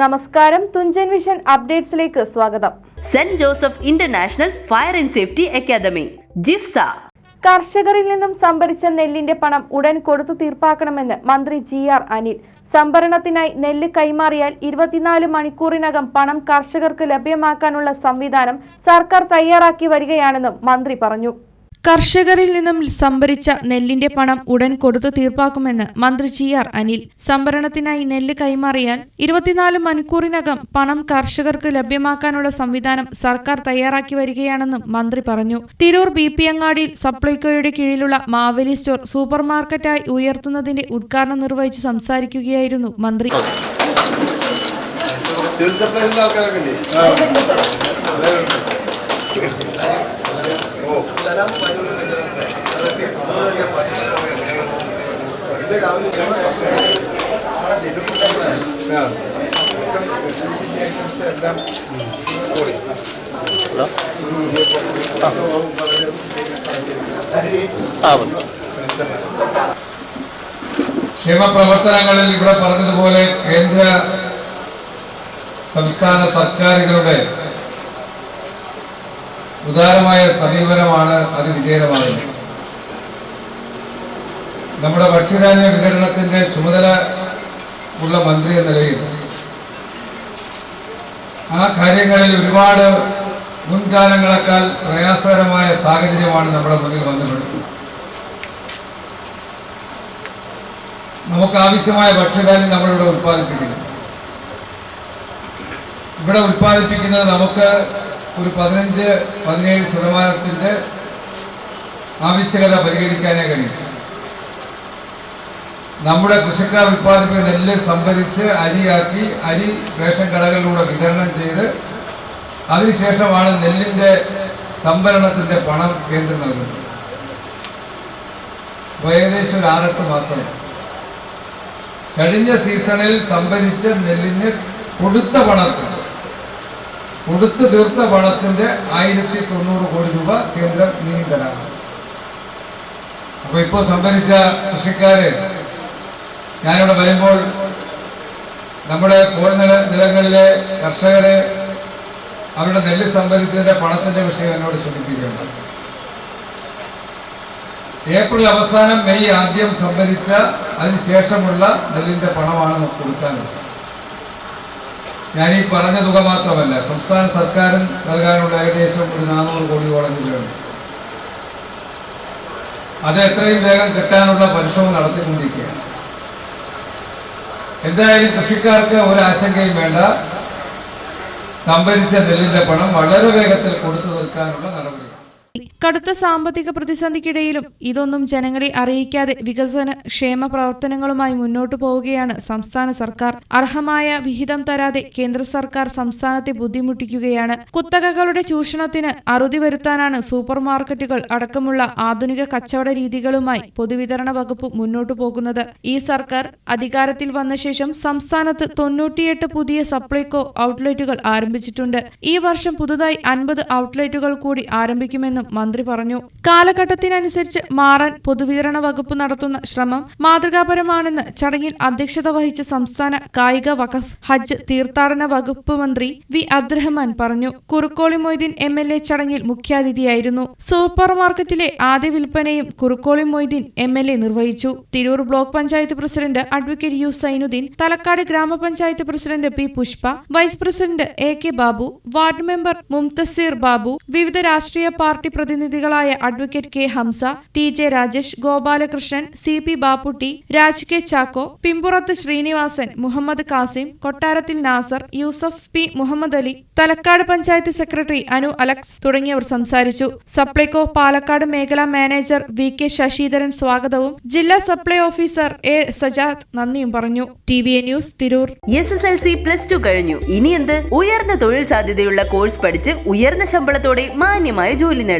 നമസ്കാരം തുഞ്ചൻ വിഷൻ അപ്ഡേറ്റ്സിലേക്ക് സ്വാഗതം. Saint Joseph international fire and safety academy JIFSA. കർഷകരിൽ നിന്നും സംഭരിച്ച നെല്ലിന്റെ പണം ഉടൻ കൊടുത്തു തീർപ്പാക്കണമെന്ന് മന്ത്രി ജി ആർ അനിൽ. സംഭരണത്തിനായി നെല്ല് കൈമാറിയാൽ ഇരുപത്തിനാല് മണിക്കൂറിനകം പണം കർഷകർക്ക് ലഭ്യമാക്കാനുള്ള സംവിധാനം സർക്കാർ തയ്യാറാക്കി വരികയാണെന്നും മന്ത്രി പറഞ്ഞു. കർഷകരിൽ നിന്നും സംഭരിച്ച നെല്ലിന്റെ പണം ഉടൻ കൊടുത്തു തീർപ്പാക്കുമെന്ന് മന്ത്രി ജി ആർ അനിൽ. സംഭരണത്തിനായി നെല്ല് കൈമാറിയാൽ ഇരുപത്തിനാല് മണിക്കൂറിനകം പണം കർഷകർക്ക് ലഭ്യമാക്കാനുള്ള സംവിധാനം സർക്കാർ തയ്യാറാക്കി വരികയാണെന്നും മന്ത്രി പറഞ്ഞു. തിരൂർ ബി പി അങ്ങാടിയിൽ സപ്ലൈകോയുടെ കീഴിലുള്ള മാവേലി സ്റ്റോർ സൂപ്പർ മാർക്കറ്റായി ഉയർത്തുന്നതിന്റെ ഉദ്ഘാടനം നിർവഹിച്ച് സംസാരിക്കുകയായിരുന്നു മന്ത്രി. സിവിൽ സപ്ലൈസിന്റെ ആൾക്കാരൊക്കെ ക്ഷേമപ്രവർത്തനങ്ങളിൽ ഇവിടെ പറഞ്ഞതുപോലെ കേന്ദ്ര സംസ്ഥാന സർക്കാരുകളുടെ ഉദാരമായ സമീപനമാണ് അത് വിജയകരമായത്. നമ്മുടെ ഭക്ഷ്യധാന്യ വിതരണത്തിന്റെ ചുമതല ഉള്ള മന്ത്രി എന്ന നിലയിൽ ആ കാര്യങ്ങളിൽ ഒരുപാട് മുൻകാലങ്ങളെക്കാൾ പ്രയാസകരമായ സാഹചര്യമാണ് നമ്മുടെ മുന്നിൽ വന്നുപെടുന്നത് നമുക്ക് ആവശ്യമായ ഭക്ഷ്യധാന്യം നമ്മളിവിടെ ഉൽപ്പാദിപ്പിക്കുന്നു. ഇവിടെ ഉൽപ്പാദിപ്പിക്കുന്നത് നമുക്ക് ഒരു പതിനഞ്ച് പതിനേഴ് ശതമാനത്തിന്റെ ആവശ്യകത പരിഹരിക്കാനേ കഴിയും. നമ്മുടെ കൃഷിക്കാർ ഉൽപ്പാദിപ്പിക്കുന്ന നെല്ല് സംഭരിച്ച് അരിയാക്കി അരി റേഷൻ കടകളിലൂടെ വിതരണം ചെയ്ത് അതിനുശേഷമാണ് നെല്ലിന്റെ സംഭരണത്തിന്റെ പണം കേന്ദ്രം നൽകുന്നത്. അപ്പോൾ ഏകദേശം ഒരു ആറെട്ട് മാസം കഴിഞ്ഞ സീസണിൽ സംഭരിച്ച നെല്ലിന് കൊടുത്ത പണത്തിന് കൊടുത്തു തീർത്ത പണത്തിന്റെ ആയിരത്തി തൊണ്ണൂറ് കോടി രൂപ കേന്ദ്രം ഇനിയും തരാണ് അപ്പൊ ഇപ്പോൾ സംഭരിച്ച കൃഷിക്കാര് ഞാനിവിടെ വരുമ്പോൾ നമ്മുടെ കോഴിനില നില നിലങ്ങളിലെ കർഷകരെ അവരുടെ നെല്ല് സംഭരിച്ചതിന്റെ പണത്തിന്റെ വിഷയം എന്നോട് സൂചിപ്പിക്കുകയുണ്ടായി ഏപ്രിൽ അവസാനം മെയ് ആദ്യം സംഭരിച്ച അതിനുശേഷമുള്ള നെല്ലിന്റെ പണമാണ് നമുക്ക് കൊടുക്കാനുള്ളത്. ഞാൻ ഈ പറഞ്ഞ തുക മാത്രമല്ല സംസ്ഥാന സർക്കാരും നൽകാനുള്ള ഏകദേശം ഒരു നാനൂറ് കോടിയോളം രൂപയാണ്. അത് എത്രയും വേഗം കിട്ടാനുള്ള പരിശ്രമം നടത്തിക്കൊണ്ടിരിക്കുകയാണ്. എന്തായാലും കൃഷിക്കാർക്ക് ഒരു ആശങ്കയും വേണ്ട. സംഭരിച്ച നെല്ലിന്റെ പണം വളരെ വേഗത്തിൽ കൊടുത്തു തീർക്കാനുള്ള നടപടി കടുത്ത സാമ്പത്തിക പ്രതിസന്ധിക്കിടയിലും ഇതൊന്നും ജനങ്ങളെ അറിയിക്കാതെ വികസന ക്ഷേമ പ്രവർത്തനങ്ങളുമായി മുന്നോട്ടു പോവുകയാണ് സംസ്ഥാന സർക്കാർ. അർഹമായ വിഹിതം തരാതെ കേന്ദ്ര സർക്കാർ സംസ്ഥാനത്തെ ബുദ്ധിമുട്ടിക്കുകയാണ്. കുത്തകകളുടെ ചൂഷണത്തിന് അറുതി വരുത്താനാണ് സൂപ്പർ മാർക്കറ്റുകൾ അടക്കമുള്ള ആധുനിക കച്ചവട രീതികളുമായി പൊതുവിതരണ വകുപ്പ് മുന്നോട്ടു പോകുന്നത്. ഈ സർക്കാർ അധികാരത്തിൽ വന്ന ശേഷം സംസ്ഥാനത്ത് തൊണ്ണൂറ്റിയെട്ട് പുതിയ സപ്ലൈകോ ഔട്ട്ലെറ്റുകൾ ആരംഭിച്ചിട്ടുണ്ട്. ഈ വർഷം പുതുതായി അൻപത് ഔട്ട്ലെറ്റുകൾ കൂടി ആരംഭിക്കുമെന്നും മന്ത്രി പറഞ്ഞു. കാലഘട്ടത്തിനനുസരിച്ച് മാറാൻ പൊതുവിതരണ വകുപ്പ് നടത്തുന്ന ശ്രമം മാതൃകാപരമാണെന്ന് ചടങ്ങിൽ അധ്യക്ഷത വഹിച്ച സംസ്ഥാന കായിക വഖഫ് ഹജ്ജ് തീർത്ഥാടന വകുപ്പ് മന്ത്രി വി അബ്ദുറഹ്മാൻ പറഞ്ഞു. Kurukkoli Moideen M L A ചടങ്ങിൽ മുഖ്യാതിഥിയായിരുന്നു. സൂപ്പർ മാർക്കറ്റിലെ ആദ്യ വിൽപ്പനയും Kurukkoli Moideen M L A നിർവഹിച്ചു. Tirur block panchayat president advocate U Zainuddin Thalakkad ഗ്രാമപഞ്ചായത്ത് president P Pushpa vice president A K Babu ward member Mumthaseer Babu വിവിധ രാഷ്ട്രീയ party പ്രതിനിധികളായ advocate K Hamsa T J Rajesh Gopalakrishnan C P Bapputty Raj K Chacko Pimpurath Sreenivasan Muhammad Kasim Kottarathil Nasar Yousuf P Muhammad Ali Thalakkad panchayat secretary Anu Alex തുടങ്ങിയവർ സംസാരിച്ചു. സപ്ലൈകോ പാലക്കാട് മേഖലാ manager V K Sasidharan സ്വാഗതവും ജില്ലാ supply officer A Sajad നന്ദിയും പറഞ്ഞു. T V news Tirur. S S L C plus two കഴിഞ്ഞു. ഇനി എന്ത്? ഉയർന്ന തൊഴിൽ സാധ്യതയുള്ള കോഴ്സ് പഠിച്ച് ഉയർന്ന ശമ്പളത്തോടെ മാന്യമായ ജോലി നേടാം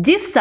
JIFSA